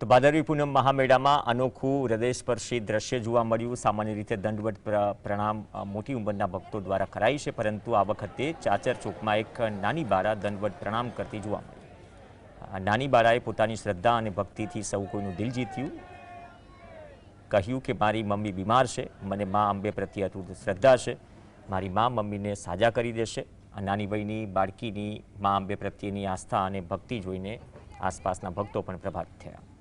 તો ભાદરવી પૂનમ મહામેળામાં અનોખું હૃદયસ્પર્શી દ્રશ્ય જોવા મળ્યું. સામાન્ય રીતે દંડવટ પ્ર- પ્રણામ મોટી ઉંમરના ભક્તો દ્વારા કરાય છે, પરંતુ આ વખતે ચાચર ચોકમાં એક નાની બાળા દંડવટ પ્રણામ કરતી જોવા મળી. નાની બાળાએ પોતાની શ્રદ્ધા અને ભક્તિથી સૌ કોઈનું દિલ જીત્યું. કહ્યું કે, મારી મમ્મી બીમાર છે. મને મા અંબે પ્રત્યે અતૂટ શ્રદ્ધા છે. મારી મા મમ્મીને સાજા કરી દેશે. આ નાની વયની બાળકીની મા અંબે પ્રત્યેની આસ્થા અને ભક્તિ જોઈને આસપાસના ભક્તો પણ પ્રભાવિત થયા.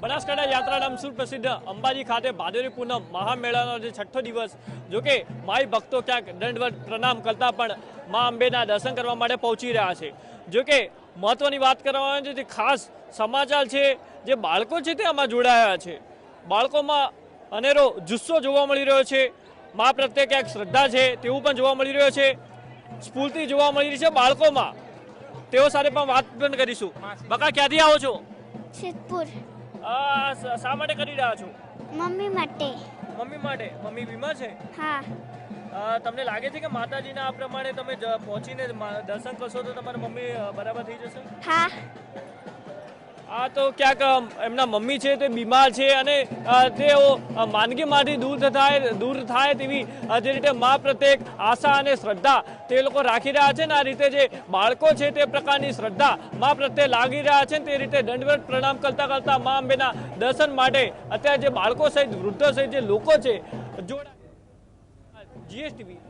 બનાસકાંઠા યાત્રાધામ સુપ્રસિદ્ધ અંબાજી ખાતે ભાદરવી પૂનમ મહામેળાનો જે છઠ્ઠો દિવસ. જો કે માઈ ભક્તો ક્યાંક દંડવત પ્રણામ કરતા પણ મા અંબેના દર્શન કરવા માટે પહોંચી રહ્યા છે. જો કે મહત્વની વાત કરવામાં જે ખાસ સમાચાર છે, જે બાળકો છે તે આમાં જોડાયા છે. બાળકોમાં અનેરો જુસ્સો જોવા મળી રહ્યો છે. મા પ્રત્યે ક્યાંક શ્રદ્ધા છે તેવું પણ જોવા મળી રહ્યો છે. સ્ફૂર્તિ જોવા મળી રહી છે બાળકોમાં. તેઓ સાથે પણ વાત પણ કરીશું. બકા, ક્યાંથી આવો છો? સિદ્ધપુર. શ- માટે કરી રહ્યા છો? મમ્મી માટે. મમ્મી માટે? મમ્મી બીમાર છે? હા. તમને લાગે છે કે માતાજીના આ પ્રમાણે તમે પહોંચીને દર્શન કરશો તો તમારી મમ્મી બરાબર થઈ જશે? હા. આ તો ક્યાંક એમના મમ્મી છે તે બીમાર છે અને તેઓ માંદગીમાંથી દૂર થાય દૂર થાય તેવી જે રીતે મા પ્રત્યે આશા અને શ્રદ્ધા તે લોકો રાખી રહ્યા છે ને આ રીતે જે બાળકો છે તે પ્રકારની શ્રદ્ધા મા પ્રત્યે લાગી રહ્યા છે તે રીતે દંડવત પ્રણામ કરતા કરતા મા અંબેના દર્શન માટે અત્યારે જે બાળકો સહિત વૃદ્ધો સહિત જે લોકો છે જોડા જીએસટીવી.